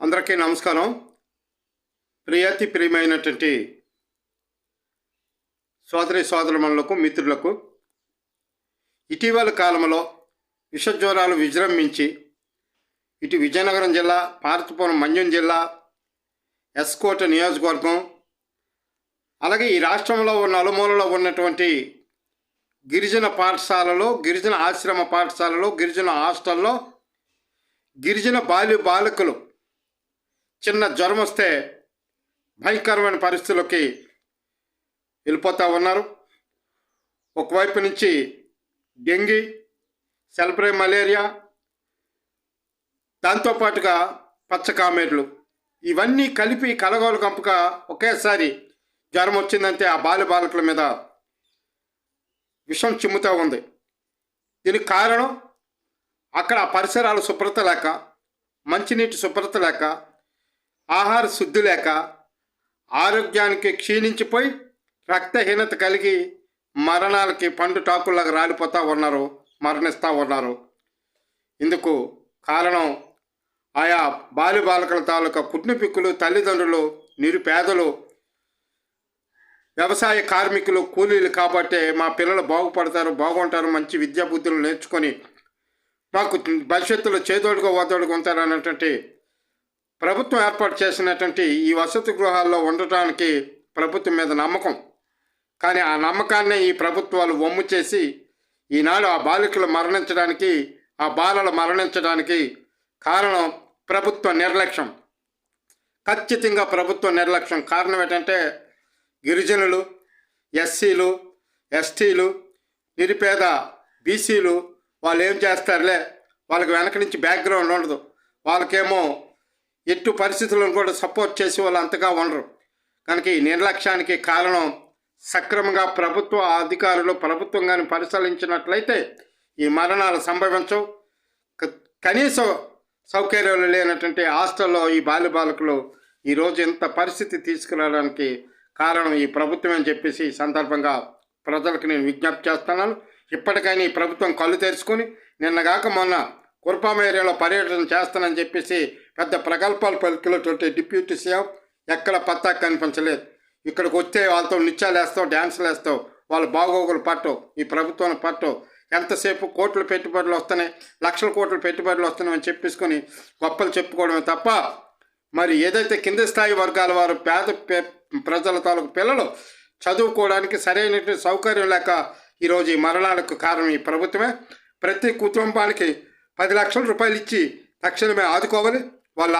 అందరికీ నమస్కారం. ప్రియాతి ప్రియమైనటువంటి సోదరి సోదరులకు మిత్రులకు ఇటీవల కాలంలో విషజ్వరాలు విజృంభించి ఇటు విజయనగరం జిల్లా పార్తపురం మన్యం జిల్లా ఎస్కోట నియోజకవర్గం అలాగే ఈ రాష్ట్రంలో ఉన్న నలుమూలలో ఉన్నటువంటి గిరిజన పాఠశాలలో గిరిజన ఆశ్రమ పాఠశాలలో గిరిజన హాస్టల్లో గిరిజన బాల్య బాలికలు చిన్న జ్వరం వస్తే భయంకరమైన పరిస్థితుల్లోకి వెళ్ళిపోతూ ఉన్నారు. ఒకవైపు నుంచి డెంగీ సెల్బ్రే మలేరియా దాంతోపాటుగా పచ్చకామెర్లు ఇవన్నీ కలిపి కలగోలు కంపక ఒకేసారి జ్వరం వచ్చిందంటే ఆ బాల్య బాలకుల మీద విషం చిమ్ముతూ ఉంది. దీనికి కారణం అక్కడ పరిసరాలు శుభ్రత లేక మంచినీటి శుభ్రత లేక ఆహార శుద్ధి లేక ఆరోగ్యానికి క్షీణించిపోయి రక్తహీనత కలిగి మరణాలకి పండు టాకుల్లాగా రాలిపోతూ ఉన్నారు మరణిస్తూ ఉన్నారు. ఇందుకు కారణం ఆయా బాల్య బాలకల తాలూకా పుట్టినపిక్కులు తల్లిదండ్రులు నిరుపేదలు వ్యవసాయ కార్మికులు కూలీలు కాబట్టే మా పిల్లలు బాగుపడతారు బాగుంటారు మంచి విద్యా బుద్ధులు నేర్చుకొని మాకు భవిష్యత్తులో చేదోడుగా ఓదోడుగా ఉంటారు అన్నటువంటి ప్రభుత్వం ఏర్పాటు చేసినటువంటి ఈ వసతి గృహాల్లో ఉండటానికి ప్రభుత్వం మీద నమ్మకం. కానీ ఆ నమ్మకాన్ని ఈ ప్రభుత్వాలు వమ్ము చేసి ఈనాడు ఆ బాలికలు మరణించడానికి ఆ బాలలు మరణించడానికి కారణం ప్రభుత్వ నిర్లక్ష్యం. ఖచ్చితంగా ప్రభుత్వ నిర్లక్ష్యం కారణం ఏంటంటే గిరిజనులు ఎస్సీలు ఎస్టీలు నిరుపేద బీసీలు వాళ్ళు ఏం చేస్తారులే? వాళ్ళకి వెనక నుంచి బ్యాక్గ్రౌండ్ ఉండదు. వాళ్ళకేమో ఎట్టు పరిస్థితులను కూడా సపోర్ట్ చేసే వాళ్ళు అంతగా ఉండరు. కనుక ఈ నిర్లక్ష్యానికి కారణం సక్రమంగా ప్రభుత్వ అధికారులు ప్రభుత్వం కానీ పరిశీలించినట్లయితే ఈ మరణాలు సంభవించవు. కనీసం సౌకర్యాలు లేనటువంటి హాస్టల్లో ఈ బాల్య బాలకులు ఈరోజు ఇంత పరిస్థితి తీసుకురావడానికి కారణం ఈ ప్రభుత్వం అని చెప్పేసి ఈ సందర్భంగా ప్రజలకు నేను విజ్ఞప్తి చేస్తున్నాను. ఇప్పటికైనా ఈ ప్రభుత్వం కళ్ళు తెరుచుకొని నిన్నగాక మొన్న కుర్పాం ఏరియాలో పర్యటన చేస్తానని చెప్పేసి పెద్ద ప్రగల్భాలు పలికినటువంటి డిప్యూటీ సీఎం ఎక్కడ పత్తా కనిపించలేదు. ఇక్కడికి వస్తే వాళ్ళతో నిత్యాలు వేస్తావు డ్యాన్సులు వేస్తావు వాళ్ళ బాగోగులు పట్టవు ఈ ప్రభుత్వం పట్టు ఎంతసేపు కోట్లు పెట్టుబడులు వస్తున్నాయి లక్షల కోట్లు పెట్టుబడులు వస్తున్నాయి అని చెప్పేసుకొని గొప్పలు చెప్పుకోవడమే తప్ప మరి ఏదైతే కింద స్థాయి వర్గాల వారు పేద పే- ప్రజల తాలూకు పిల్లలు చదువుకోవడానికి సరైనటువంటి సౌకర్యం లేక ఈరోజు ఈ మరణాలకు కారణం ఈ ప్రభుత్వమే. ప్రతి కుటుంబానికి పది లక్షల రూపాయలు ఇచ్చి తక్షణమే ఆదుకోవాలి.